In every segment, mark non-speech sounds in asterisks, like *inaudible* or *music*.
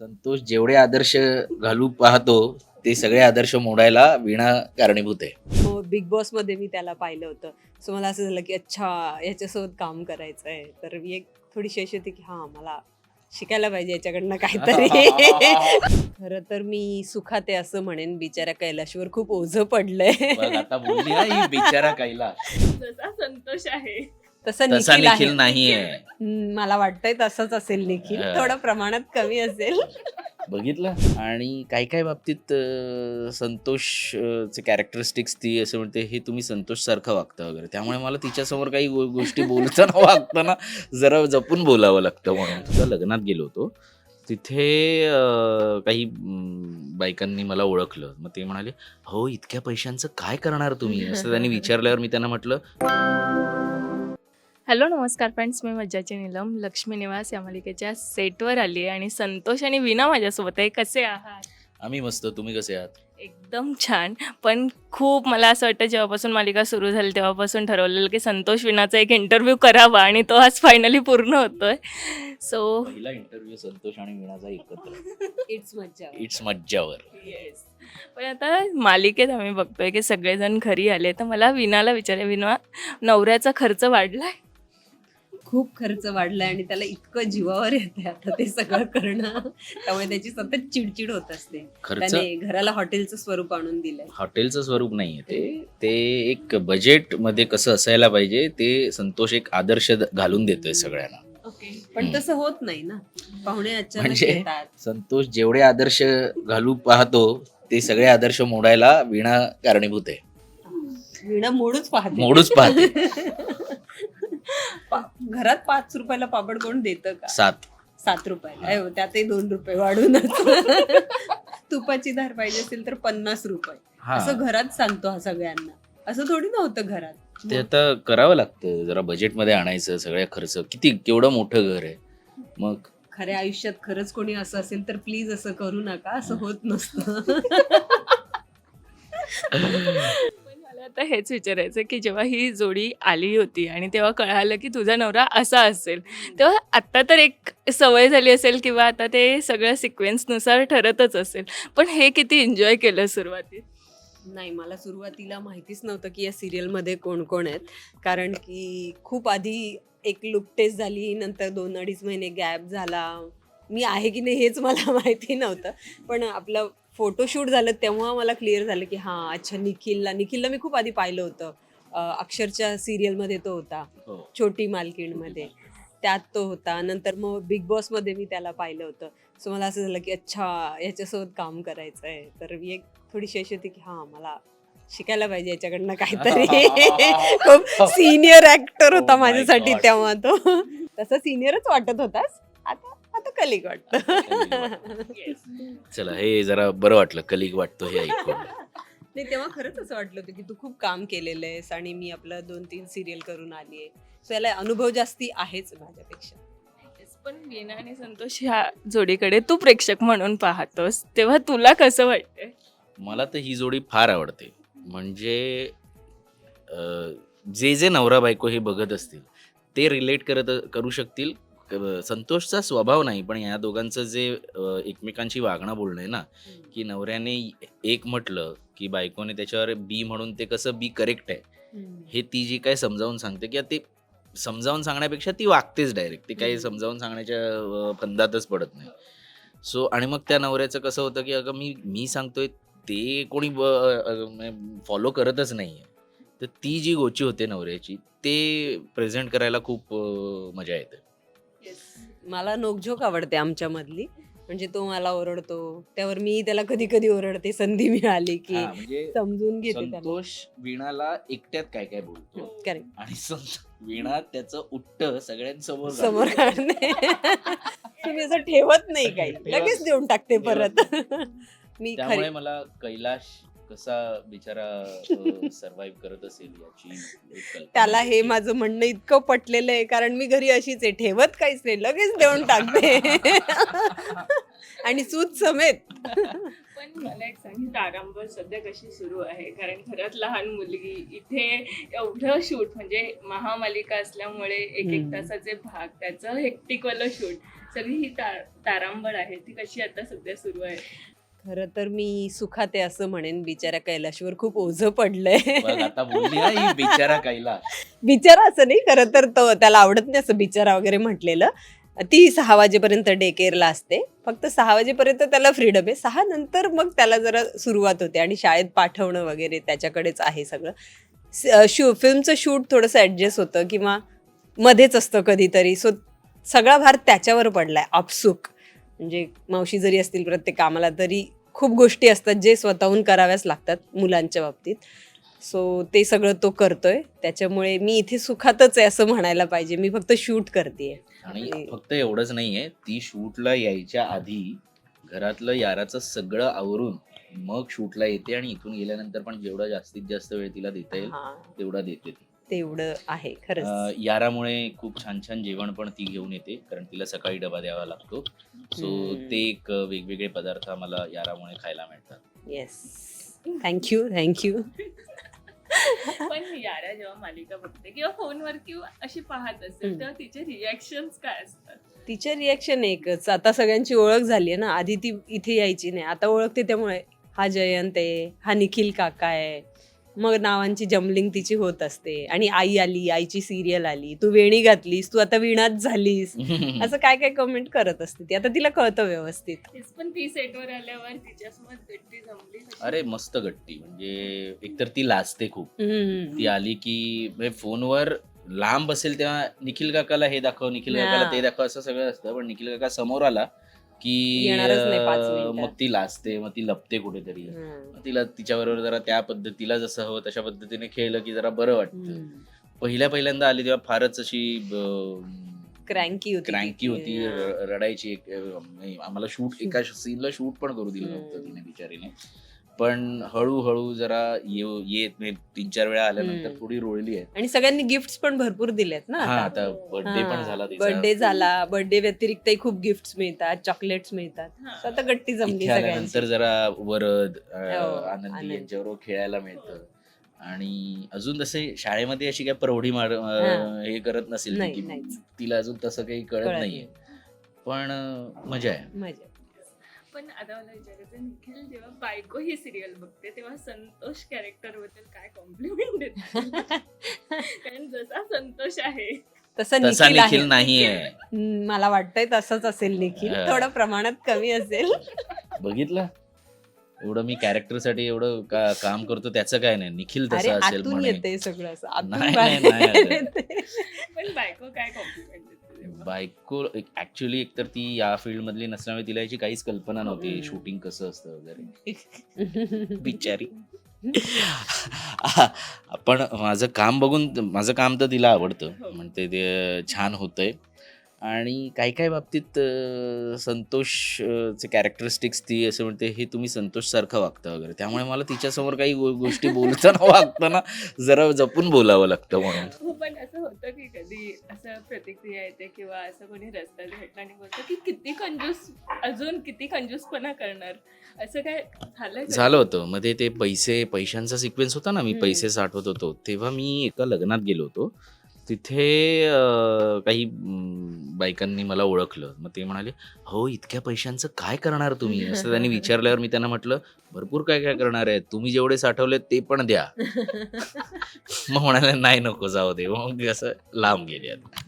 संतोष जेवढे आदर्श घालू पाहतो ते सगळे आदर्श मोडायला वीणा कारणीभूत आहे. हो बिग बॉसमध्ये मी त्याला पाहिलं होतं. सो मला असं झालं की अच्छा याच्यासोबत काम करायचं आहे तर मी एक थोडीशी अशी होती की हां मला शिकायला पाहिजे याच्याकडनं काहीतरी. *laughs* खरं तर मी सुखात असं म्हणेन. बिचाऱ्या कैलाशवर खूप ओझं पडलंय. बघ, आता बोलली ना ही बिचारा कैला जसा संतोष आहे. तसं तसा निखिल आहे. निखिल नाहीये. हम्म, मला वाटतंय तसंच असेल निखिल. हा. थोडं प्रमाणात कमी असेल. बघितलं. आणि काही काही बाबतीत अं, संतोष अं, चे कॅरेक्टरिस्टिक्स ती असं म्हणते हे तुम्ही संतोष सारखं वागता वगैरे. त्यामुळे मला तिच्यासमोर काही गो- गोष्टी बोलताना वागताना जरा जपून बोलावं लागतं म्हणून. तुझ्या लग्नात गेलो होतो. तिथे अं, काही अं, बायकांनी मला ओळखलं. मग ते म्हणाले हो इतक्या पैशांचं काय करणार तुम्ही? असं त्यांनी विचारल्यावर मी त्यांना म्हटलं हॅलो नमस्कार फ्रेंड्स. मी मज्जाची नीलम. लक्ष्मी निवास या मालिकेच्या सेटवर आली आहे आणि संतोष आणि विना माझ्यासोबत आहे. कसे आहात? आम्ही मस्त. तुम्ही कसे आहात? एकदम छान. पण खूप मला असं वाटतं जेव्हापासून मालिका सुरू झाली तेव्हापासून ठरवलेलं की संतोष विनाचा एक इंटरव्ह्यू करावा आणि तो आज फायनली पूर्ण होतोय. सो पहिला इंटरव्ह्यू संतोष आणि वीणाचा एकत्र. इट्स मज्जा. इट्स मज्जावर. येस पण आता मालिकेत आम्ही बघतोय की सगळेजण घरी आले. तर मला विनाला विचारे विना नवऱ्याचा खर्च वाढलाय? खूप खर्च वाढलाय आणि त्याला इतकं जीवावर येते आता ते सगळं करणं त्यामुळे त्याची सतत चिडचिड होत असते. खर्च त्याने घराला हॉटेलचं स्वरूप आणून दिलंय. हॉटेलचं स्वरूप नाहीये ते. ते एक बजेटमध्ये कसं असायला पाहिजे ते संतोष एक आदर्श घालून देतोय सगळ्यांना. ओके. पण. तसं होत नाही ना. पाहुणे म्हणजे? संतोष जेवढे आदर्श घालू पाहतो ते सगळे आदर्श मोडायला वीणा कारणीभूत आहे. वीणा मोडूच पाहते. मोडूच पाहते. *laughs* घरात पाच रुपयाला पापड कोण देतं का? सात. सात रुपयाला. त्यातही दोन रुपये वाढूनच. *laughs* तुपाची धार पाहिजे असेल तर पन्नास रुपये. असं घरात सांगतो हा सगळ्यांना. असं थोडी नव्हतं घरात. ते आता करावं लागतं. जरा बजेटमध्ये आणायचं सगळ्या खर्च. किती केवढं मोठं घर आहे. मग? खऱ्या आयुष्यात खरंच कोणी असं असेल तर प्लीज असं करू नका. असं होत नसतं. *laughs* आता हेच विचारायचं की जेव्हा ही जोडी आली होती आणि तेव्हा कळालं की तुझा नवरा असा असेल तेव्हा आत्ता तर एक सवय झाली असेल किंवा आता ते सगळं सिक्वेन्सनुसार ठरतच असेल. पण हे किती एन्जॉय केलं सुरुवातीत? नाही मला सुरुवातीला माहितीच नव्हतं की या सिरियलमध्ये कोण कोण आहेत. कारण की खूप आधी एक लुक टेस्ट झाली नंतर दोन अडीच महिने गॅप झाला. मी आहे की नाही हेच मला *laughs* माहिती नव्हतं. पण आपलं फोटोशूट झालं तेव्हा मला क्लिअर झालं की हां अच्छा निखिलला निखिलला मी खूप आधी पाहिलं होतं. अक्षरच्या सिरियलमध्ये तो होता हो. छोटी मालकीणमध्ये. त्यात तो होता. नंतर मग बिग बॉसमध्ये मी त्याला पाहिलं होतं. सो मला असं झालं की अच्छा याच्यासोबत काम करायचं आहे तर मी एक थोडीशी अशी होती की हां मला शिकायला पाहिजे याच्याकडनं काहीतरी. *laughs* खूप सिनियर ऍक्टर Oh होता my माझ्यासाठी. तेव्हा तो. तसा सिनियरच वाटत होतास आता कलिक वाटतं. चला हे जरा बरं वाटलं कलिक वाटतो हे ऐकून. नाही तेव्हा खरंच असं वाटलं होतं की तू खूप काम केलेलं आहेस आणि मी आपलं दोन तीन सिरियल करून आली आहे. सो याला अनुभव जास्ती आहेच माझ्यापेक्षा. पण वीणा आणि संतोष ह्या जोडीकडे तू प्रेक्षक म्हणून पाहतोस तेव्हा तुला कसं वाटतंय? मला तर ही जोडी फार आवडते. म्हणजे अं, जे जे नवरा बायको हे बघत असतील ते रिलेट करत करू शकतील. संतोषचा स्वभाव नाही पण या दोघांचं जे अं, एकमेकांशी वागणं बोलणं आहे ना की नवऱ्याने एक म्हटलं की बायकोने त्याच्यावर बी म्हणून ते कसं बी करेक्ट आहे हे ती जी काय समजावून सांगते किंवा ते समजावून सांगण्यापेक्षा ती वागतेच डायरेक्ट ती काही हम्म. समजावून सांगण्याच्या अं, फंदातच पडत नाही. सो आणि मग त्या नवऱ्याचं कसं होतं की अगं मी मी सांगतोय ते कोणी फॉलो करतच नाही तर ती जी गोची होते नवऱ्याची ते प्रेझेंट करायला खूप अं, मजा येते. मला नोकझोक आवडते आमच्यामधली. म्हणजे तो मला ओरडतो. त्यावर मी त्याला कधी कधी ओरडते. संधी मिळाली की हा, म्हणजे समजून घेते त्याला. संतोष वीणाला एकट्यात काय काय बोलतो आणि संत- वीणा त्याचं उट्ट सगळ्यांसमोर *laughs* समोर घालते. काढणे *laughs* तुम्ही असं ठेवत नाही काही. *laughs* ठेवत- लगेच देऊन टाकते परत. मी त्यामुळे मला कैलाश कसा बिचारा सर्व्हाइव्ह करत असेल याची त्याला हे. माझं म्हणणं इतकं पटलेलं आहे कारण मी घरी अशीच आहे ठेवत काहीच नाही लगेच देऊन टाकते आणि सूत समेत पण मला एक सांग तारांबळ सध्या कशी सुरू आहे कारण घरात लहान मुलगी इथे एवढं शूट म्हणजे महामालिका असल्यामुळे एक एक. तासाचे भाग त्याचं हेक्टिकवालं शूट सगळी ही ता- तारांबळ आहे ती कशी आता सध्या सुरू आहे खरं तर मी सुखात असं म्हणेन. बिचाऱ्या कैलाशवर खूप ओझं पडलंय. बघ आता बोलली ना ही बिचारा कैलाश. बिचारा असं नाही खरं तर तो त्याला आवडत नाही असं बिचारा वगैरे म्हटलेलं. ती सहा वाजेपर्यंत डे केअरला असते. फक्त सहा वाजेपर्यंत त्याला फ्रीडम आहे. सहा नंतर मग त्याला जरा सुरुवात होते आणि शाळेत पाठवणं वगैरे त्याच्याकडेच आहे सगळं. स- अं, शू फिल्मचं शूट थोडंसं ॲडजस्ट होतं किंवा मध्येच असतं कधीतरी. सो सगळा भार त्याच्यावर पडलाय. आपसूक. म्हणजे मावशी जरी असतील प्रत्येक कामाला तरी खूप गोष्टी असतात जे स्वतःहून कराव्याच लागतात मुलांच्या बाबतीत. सो ते सगळं तो करतोय. त्याच्यामुळे मी इथे सुखातच आहे असं म्हणायला पाहिजे. मी फक्त शूट करते आणि फक्त एवढंच नाहीये ती शूटला यायच्या आधी घरातलं याराचं सगळं आवरून मग शूटला येते आणि इथून गेल्यानंतर पण जेवढा जास्तीत जास्त वेळ तिला देता येईल तेवढा देते ती. तेवढं आहे अं, खरंच. यारामुळे खूप छान छान जेवण पण ती घेऊन येते कारण तिला सकाळी डबा द्यावा लागतो. सो. ते एक वेगवेगळे पदार्थ आम्हाला यारामुळे खायला मिळतात. येस थँक्यू थँक्यू पण यारा जेव्हा मालिका बघते किंवा फोनवर किंवा अशी पाहत असेल. तेव्हा तिचे रिॲक्शन काय असतात? तिचे रिॲक्शन एकच. आता सगळ्यांची ओळख झाली आहे ना आधी ती इथे यायची नाही. आता ओळखते त्यामुळे हा जयंत आहे हा निखिल काका आहे मग नावांची जमलिंग तिची होत असते. आणि आई आली आईची सिरियल आली तू वेणी घातलीस तू आता विणात झालीस. *laughs* असं काय काय कमेंट करत असते ती. आता तिला कळतं व्यवस्थित. पण ती सेटवर आल्यावर तिच्यासोबत गट्टी जमली? अरे मस्त गट्टी. म्हणजे एकतर ती लाजते खूप. हम्म. ती आली की म्हणजे फोनवर लांब असेल तेव्हा निखिल काकाला हे दाखव निखिल काकाला. ते दाखव असं सगळं असतं. पण निखिल काका समोर आला की. मग ती लाजते मग ती लपते कुठेतरी. मग तिला तिच्याबरोबर जरा त्या पद्धतीला जसं हवं तशा पद्धतीने खेळलं की जरा बरं वाटतं. पहिल्या पहिल्यांदा आली तेव्हा फारच अशी क्रँकी होती. क्रँकी होती रडायची आम्हाला शूट एका सीनला शूट पण करू दिलं. नव्हतं तिने बिचारीने पण हळूहळू जरा येऊ येत तीन चार वेळा आल्यानंतर. थोडी रोळली आहे आणि सगळ्यांनी गिफ्ट पण भरपूर दिलेत ना हा आता बर्थडे पण झाला तिचा बर्थडे झाला बर्थडे व्यतिरिक्तही खूप गिफ्ट मिळतात चॉकलेट्स मिळतात हा. आता गट्टी जमली सगळ्यांची जरा वरद हो, आनंदी. यांच्याबरोबर खेळायला मिळतं आणि अजून तसे शाळेमध्ये अशी काय प्रौढी मार हा. करत नसेल. तिला अजून तसं काही कळत नाहीये नाही. पण मजा आहे मजा पण आता मला विचारायचं निखिल जेव्हा बायको ही सिरियल बघते तेव्हा संतोष कॅरेक्टरबद्दल काय कॉम्प्लिमेंट देते? *laughs* कारण जसा संतोष आहे. तसा निखिल नाहीये. मला वाटतंय तसंच असेल निखिल. थोडं प्रमाणात कमी असेल. *laughs* बघितलं? एवढं मी कॅरेक्टरसाठी एवढं का, काम करतो त्याचं काय नाही. निखिल तसं असेल येते सगळं असं. पण बायको काय कॉम्प्लिमेंट? बायको ऍक्च्युली एकतर ती या फील्ड मधली नसल्यामुळे तिला याची काहीच कल्पना नव्हती. शूटिंग कसं असतं वगैरे. *laughs* बिचारी. *laughs* पण माझं काम बघून माझं काम तर तिला आवडतं. हो. म्हणते ते छान होतंय. आणि काही काही बाबतीत अं, संतोष अं, चे कॅरेक्टरिस्टिक्स ती असं म्हणते हे तुम्ही संतोष सारखं वागता वगैरे. त्यामुळे मला तिच्यासमोर काही गोष्टी बोलताना वागताना जरा जपून बोलावं लागतं म्हणून. हो पण असं होतं की कधी असं प्रतिक्रिया येते किंवा असं कोणी रस्त्यात भेटलं आणि बोलतं की किती कंजूस अजून किती कंजूसपणा करणार? असं काय झालं? झालं होतं. मध्ये ते पैसे पैशांचा सिक्वेन्स होता ना मी. पैसे साठवत होतो. तेव्हा मी एका लग्नात गेलो होतो. तिथे काही अं, बायकांनी मला ओळखलं. मग ते म्हणाले हो इतक्या पैशांचं काय करणार तुम्ही? असं त्यांनी विचारल्यावर मी त्यांना म्हटलं भरपूर काय काय करणार आहे तुम्ही जेवढे साठवले ते पण द्या. *laughs* मग म्हणाले नाही नको जाऊ दे. मग असं लांब गेले आता.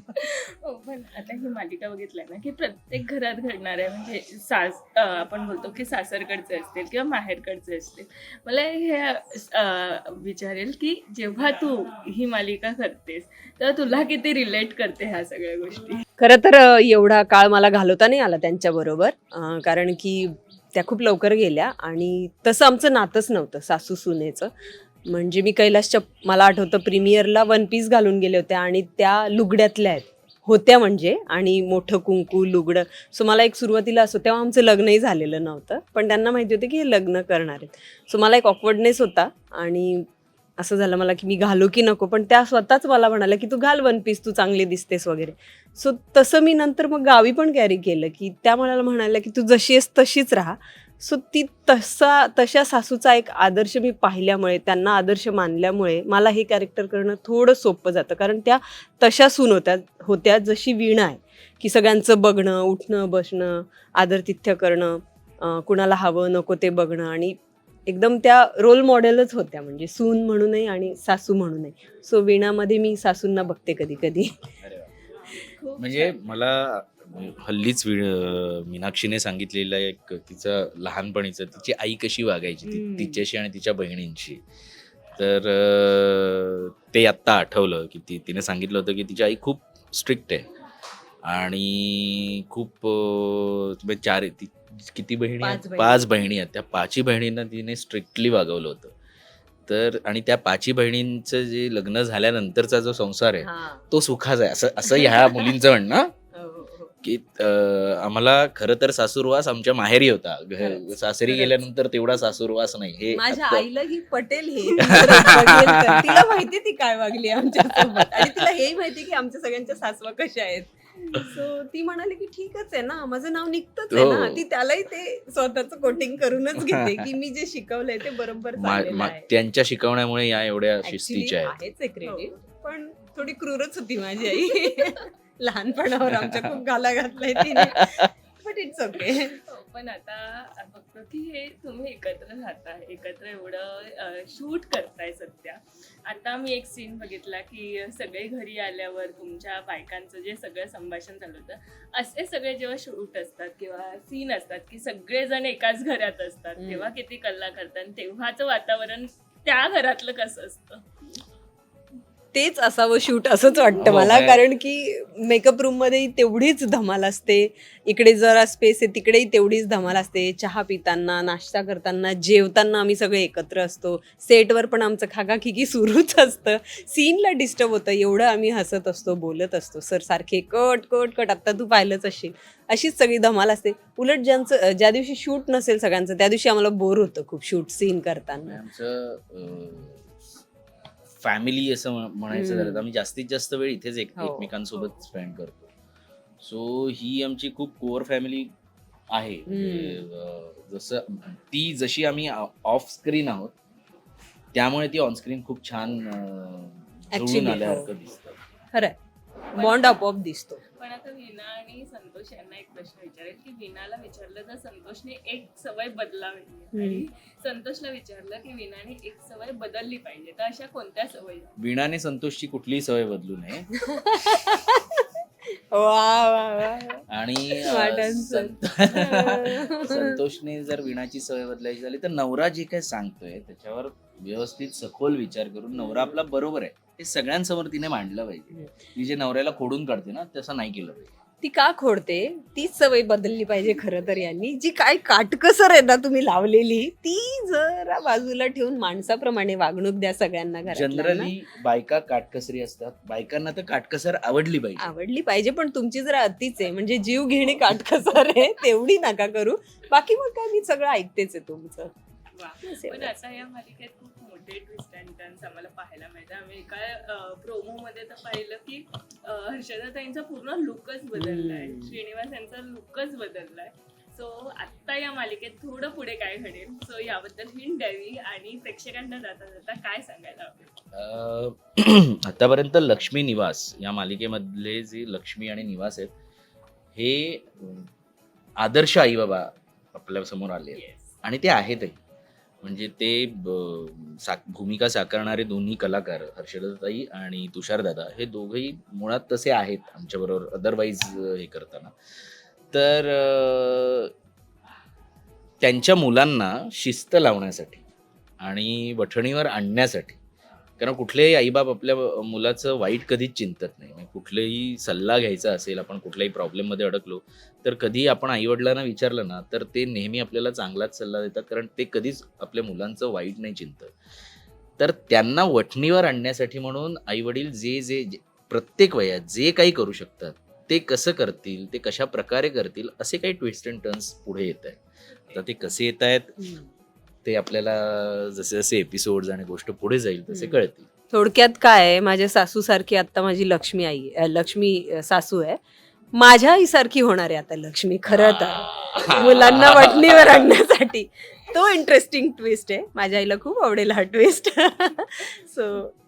हो पण आता ही मालिका बघितलं ना की प्रत्येक घरात घडणाऱ्या म्हणजे सास अं, आपण बोलतो की सासरकडचे असतील किंवा माहेरकडचे असतील. मला हे अं, विचारेल की जेव्हा तू ही मालिका करतेस तेव्हा तुला किती रिलेट करते ह्या सगळ्या गोष्टी? खरं तर अ, एवढा काळ मला घालवता नाही आला त्यांच्याबरोबर अ, कारण की त्या खूप लवकर गेल्या आणि तसं आमचं नातंच नव्हतं सासू सुनेचं. म्हणजे मी कैलासच्या मला आठवतं प्रीमियरला वन पीस घालून गेले होते आणि त्या लुगड्यातल्या आहेत. होत्या म्हणजे आणि मोठं कुंकू लुगडं. सो मला एक सुरुवातीला असं तेव्हा आमचं लग्नही झालेलं नव्हतं. पण त्यांना माहिती होतं की हे लग्न करणार आहेत. सो मला एक ऑकवर्डनेस होता आणि असं झालं मला की मी घालू की नको पण त्या स्वतःच मला म्हणाल्या की तू घाल वन पीस तू चांगली दिसतेस वगैरे. सो तसं मी नंतर मग गावी पण कॅरी केलं की त्या मला म्हणाल्या की तू जशी आहेस तशीच राहा. सो ती तसा तशा सासूचा एक आदर्श मी पाहिल्यामुळे त्यांना आदर्श मानल्यामुळे मला हे कॅरेक्टर करणं थोडं सोपं जातं. कारण त्या तशा सून होत्या होत्या जशी वीणा आहे. की सगळ्यांचं बघणं उठणं बसणं आदरतिथ्य करणं कुणाला हवं नको ते बघणं आणि एकदम त्या रोल मॉडेलच होत्या. म्हणजे सून म्हणूनही आणि सासू म्हणूनही. सो वीणामध्ये मी सासूंना बघते कधी कधी म्हणजे. मला हल्लीच मीनाक्षीने सांगितलेलं एक तिचं लहानपणीचं तिची आई कशी वागायची. तिच्याशी आणि तिच्या बहिणींशी. तर ते आत्ता आठवलं की ती तिने सांगितलं होतं की तिची आई खूप स्ट्रिक्ट आहे. आणि खूप म्हणजे चार ती किती बहिणी पाच आहेत बहिणी. पाच बहिणी आहेत त्या पाचही बहिणींना तिने स्ट्रिक्टली वागवलं होतं तर आणि त्या पाचही बहिणींचं जे लग्न झाल्यानंतरचा जो संसार आहे हा. तो सुखाचा आहे असं असं ह्या मुलींचं म्हणणं *laughs* हो, हो, हो. की अं, आम्हाला खरं तर सासूरवास आमच्या माहेरी होता घ- खरंच, सासरी खरंच. गेल्यानंतर तेवढा सासूरवास नाही हे माझ्या आईला ही पटेल हे *laughs* बघेल तर. तिला माहिती ती काय वागली आमच्यासोबत आणि तिला हेही माहिती की आमच्या सगळ्यांच्या सासवा कशा आहेत सो ती म्हणाली की ठीकच आहे ना माझं नाव निघतच आहे ना. हो. ती त्यालाही ते स्वतःच कोटिंग करूनच घेते की मी जे शिकवलंय ते बरोबर मा- चाललेलं मा- आहे. त्यांच्या शिकवण्यामुळे या एवढ्या Actually शिस्तीच्या आहेत. आहेच आहे क्रेडिट पण थोडी क्रूरच होती माझी आई. *laughs* लहानपणावर आमच्या खूप *laughs* गाला घातलाय तिने. बट इट्स ओके हो, पण आता बघतो की हे तुम्ही एकत्र राहता एकत्र एवढं शूट करताय सध्या. आता मी एक सीन बघितला की सगळे घरी आल्यावर तुमच्या बायकांचं जे सगळं संभाषण झालं होतं असे सगळे जेव्हा शूट असतात किंवा सीन असतात की सगळेजण एकाच घरात असतात. तेव्हा किती कल्ला करतात तेव्हाचं वातावरण त्या घरातलं कसं असतं? तेच असावं शूट असंच वाटतं हो, मला कारण की मेकअप रूममध्ये तेवढीच धमाल असते. इकडे जरा स्पेस आहे तिकडेही तेवढीच धमाल असते. चहा पिताना नाश्ता करताना जेवताना आम्ही सगळे एकत्र असतो. सेटवर पण आमचं खागाखिकी सुरूच असतं. सीनला डिस्टर्ब होतं एवढं आम्ही हसत असतो बोलत असतो. सर सारखे कट कट कट आत्ता तू पाहिलंच असशील अशीच सगळी धमाल असते. उलट ज्यांचं ज्या दिवशी शूट नसेल सगळ्यांचं त्या दिवशी आम्हाला बोर होतं खूप शूट सीन करताना. आमचं फॅमिली असं म्हण- म्हणायचं झालं तर आम्ही जास्तीत जास्त वेळ इथेच एक हो. एकमेकांसोबत स्पेंड करतो. सो ही आमची खूप कोअर फॅमिली आहे. म्हणजे, जसं ती जशी आम्ही ऑफ स्क्रीन आहोत त्यामुळे ती ऑनस्क्रीन खूप छान जुळून आल्यासारखं हो. दिसतं. खरंय. बॉन्ड आपोआप दिसतो. वीणा आणि संतोष यांना एक प्रश्न विचारेल की वीणाला विचारलं तर संतोषने एक सवय बदलावी. आणि संतोषला विचारलं की वीणाने एक सवय बदलली पाहिजे. तर अशा कोणत्या सवयी वीणाने संतोषची कुठलीही सवय बदलू नये. *laughs* वा वा वा. आणि अं. संत- *laughs* संतोषने जर वीणाची सवय बदलायची झाली तर नवरा जे काय सांगतोय त्याच्यावर व्यवस्थित सखोल विचार करून नवरा आपला बरोबर आहे. हे सगळ्यांसमोर तिने मांडलं पाहिजे. ती जे नवऱ्याला खोडून काढते ना तसं नाही केलं पाहिजे. ती का खोडते? तीच सवय बदलली पाहिजे खरं तर यांनी. जी काय काटकसर आहे ना तुम्ही लावलेली ती जरा बाजूला ठेवून माणसाप्रमाणे वागणूक द्या सगळ्यांना जनरली बायका काटकसरी असतात. बायकांना तर काटकसर आवडली पाहिजे. आवडली पाहिजे पण तुमची जरा अतिच आहे. म्हणजे जीव घेणे काटकसर आहे तेवढी नका करू. बाकी मग काय मी सगळं ऐकतेच आहे तुमचं. पण. आता या मालिकेत खूप मोठे ट्विस्ट अँड टर्न्स आम्हाला पाहायला मिळतात. आम्ही एका प्रोमो मध्ये तर पाहिलं की हर्षदाताईंचा पूर्ण लुकच बदललाय. हम्म. श्रीनिवास यांचा लुकच बदललाय. सो आत्ता या मालिकेत थोडं पुढे काय घडेल? सो याबद्दल हिंट द्यावी आणि प्रेक्षकांना जाता जाता काय सांगायला हवं? *clears throat* आतापर्यंत लक्ष्मी निवास या मालिकेमधले जे लक्ष्मी आणि निवास आहेत हे आदर्श आई बाबा आपल्यासमोर आले. आणि ते आहेतही. म्हणजे ते सा साक भूमिका साकारणारे दोन्ही कलाकार हर्षदाताई आणि तुषारदादा हे दोघंही मुळात तसे आहेत आमच्याबरोबर अदरवाईज हे करताना. तर त्यांच्या मुलांना शिस्त लावण्यासाठी आणि वठणीवर आणण्यासाठी कारण कुठलेही आईबाप आपल्या मुलाचं वाईट कधीच चिंतत नाही. म्हणजे कुठलेही सल्ला घ्यायचा असेल आपण कुठल्याही प्रॉब्लेममध्ये अडकलो तर कधी आपण आईवडिलांना विचारलं ना तर ते नेहमी आपल्याला चांगलाच सल्ला देतात कारण ते कधीच आपल्या मुलांचं वाईट नाही चिंतत. तर त्यांना वठणीवर आणण्यासाठी म्हणून आईवडील जे जे जे- प्रत्येक वयात जे काही करू शकतात ते कसं करतील ते कशा प्रकारे करतील असे काही ट्विस्ट अँड टर्न्स पुढे येत आहेत. आता ते कसे येत आहेत? ते आपल्याला जसे जसे एपिसोड आणि गोष्ट पुढे जाईल तसे. कळतील. थोडक्यात काय आहे माझ्या सासू सारखी आता माझी लक्ष्मी आई लक्ष्मी सासू आहे. माझ्या आईसारखी होणार आहे आता लक्ष्मी खरं तर. मुलांना वटणीवर आणण्यासाठी. तो इंटरेस्टिंग ट्विस्ट आहे. माझ्या आईला खूप आवडेल हा ट्विस्ट सो *laughs*